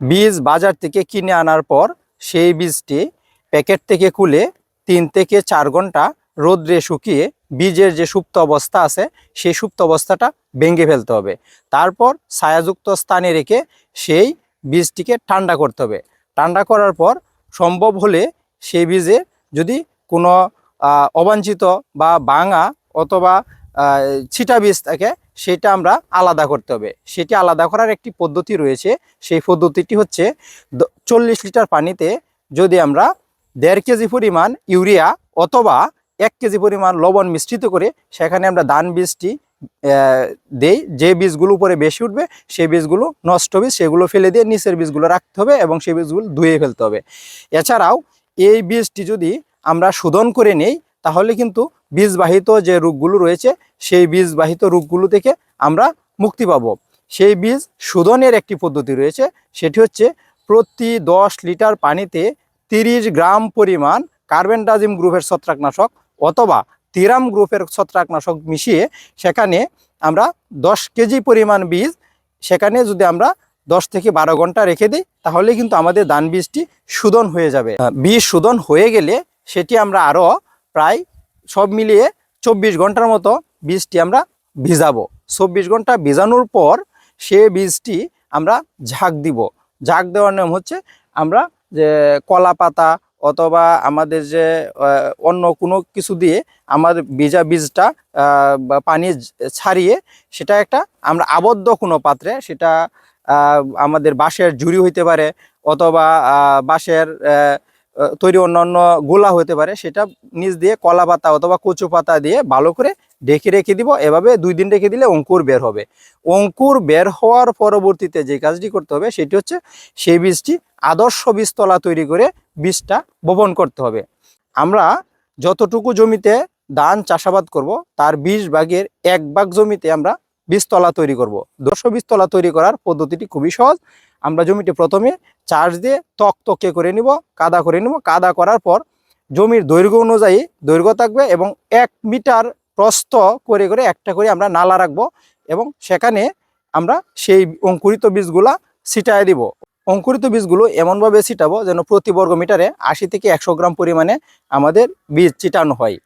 বীজ বাজার থেকে কিনে আনার পর সেই বীজটি প্যাকেট থেকে খুলে তিন থেকে চার ঘণ্টা রোদ্রে শুকিয়ে বীজের যে সুপ্ত অবস্থা আছে, সেই সুপ্ত অবস্থাটা ভেঙে ফেলতে হবে। তারপর ছায়াযুক্ত স্থানে রেখে সেই বীজটিকে ঠান্ডা করতে হবে। ঠান্ডা করার পর সম্ভব হলে সেই বীজে যদি কোনো অবাঞ্ছিত বা ভাঙা অথবা ছিটা বীজ থাকে, সেটা আমরা আলাদা করতে হবে। সেটি আলাদা করার একটি পদ্ধতি রয়েছে। সেই পদ্ধতিটি হচ্ছে চল্লিশ লিটার পানিতে যদি আমরা দেড় কেজি পরিমাণ ইউরিয়া অথবা এক কেজি পরিমাণ লবণ মিশ্রিত করে, সেখানে আমরা ধান বীজটি দেই। যে বীজগুলো উপরে বেশি উঠবে, সেই বীজগুলো নষ্ট বীজ, সেগুলো ফেলে দিয়ে নিচের বীজগুলো রাখতে হবে এবং সেই বীজগুলো ধুয়ে ফেলতে হবে। এছাড়াও এই বীজটি যদি আমরা শোধন করে নেই, তাহলে কিন্তু বীজবাহিত যে রোগগুলো রয়েছে, সেই বীজবাহিত রোগগুলো থেকে আমরা মুক্তি পাব। সেই বীজ শোধনের একটি পদ্ধতি রয়েছে, সেটি হচ্ছে প্রতি দশ লিটার পানিতে তিরিশ গ্রাম পরিমাণ কার্বেন্টাজিম গ্রুপের ছত্রাকনাশক অথবা তিরাম গ্রুপের ছত্রাকনাশক মিশিয়ে সেখানে আমরা দশ কেজি পরিমাণ বীজ সেখানে যদি আমরা দশ থেকে বারো ঘণ্টা রেখে দিই, তাহলে কিন্তু আমাদের ধান বীজটি শোধন হয়ে যাবে। বীজ শোধন হয়ে গেলে সেটি আমরা আরও প্রায় সব মিলিয়ে চব্বিশ ঘণ্টার মতো বীজটি আমরা ভিজাবো। চব্বিশ ঘণ্টা ভিজানোর পর সে বীজটি আমরা ঝাঁক দিব। ঝাঁক দেওয়ার নিয়ম হচ্ছে আমরা যে কলা পাতা অথবা আমাদের যে অন্য কোনো কিছু দিয়ে আমাদের বীজা বীজটা পানি ছাড়িয়ে সেটা একটা আমরা আবদ্ধ কোনো পাত্রে সেটা আমাদের বাঁশের ঝুড়ি হইতে পারে অথবা বাঁশের তৈরি অন্যান্য গোলা হতে পারে, সেটা নিচ দিয়ে কলা পাতা অথবা কচু পাতা দিয়ে ভালো করে ঢেকে রেখে দিব। এভাবে দুই দিন রেখে দিলে অঙ্কুর বের হবে। অঙ্কুর বের হওয়ার পরবর্তীতে যে কাজটি করতে হবে, সেটি হচ্ছে সেই বীজটি আদর্শ বীজতলা তৈরি করে বীজটা বপন করতে হবে। আমরা যতটুকু জমিতে ধান চাষাবাদ করব, তার বিশ ভাগের এক ভাগ জমিতে আমরা বীজতলা তৈরি করব। দশ বীজতলা তৈরি করার পদ্ধতিটি খুবই সহজ। আমরা জমিটি প্রথমে চার্জ দিয়ে তক তকে করে নিব, কাদা করে নিব। কাদা করার পর জমির দৈর্ঘ্য অনুযায়ী দৈর্ঘ্য থাকবে এবং এক মিটার প্রস্থ করে করে একটা করে আমরা নালা রাখব এবং সেখানে আমরা সেই অঙ্কুরিত বীজগুলা ছিটায় দিব। অঙ্কুরিত বীজগুলো এমনভাবে ছিটাবো যেন প্রতি বর্গ মিটারে আশি থেকে একশো গ্রাম পরিমাণে আমাদের বীজ ছিটানো হয়।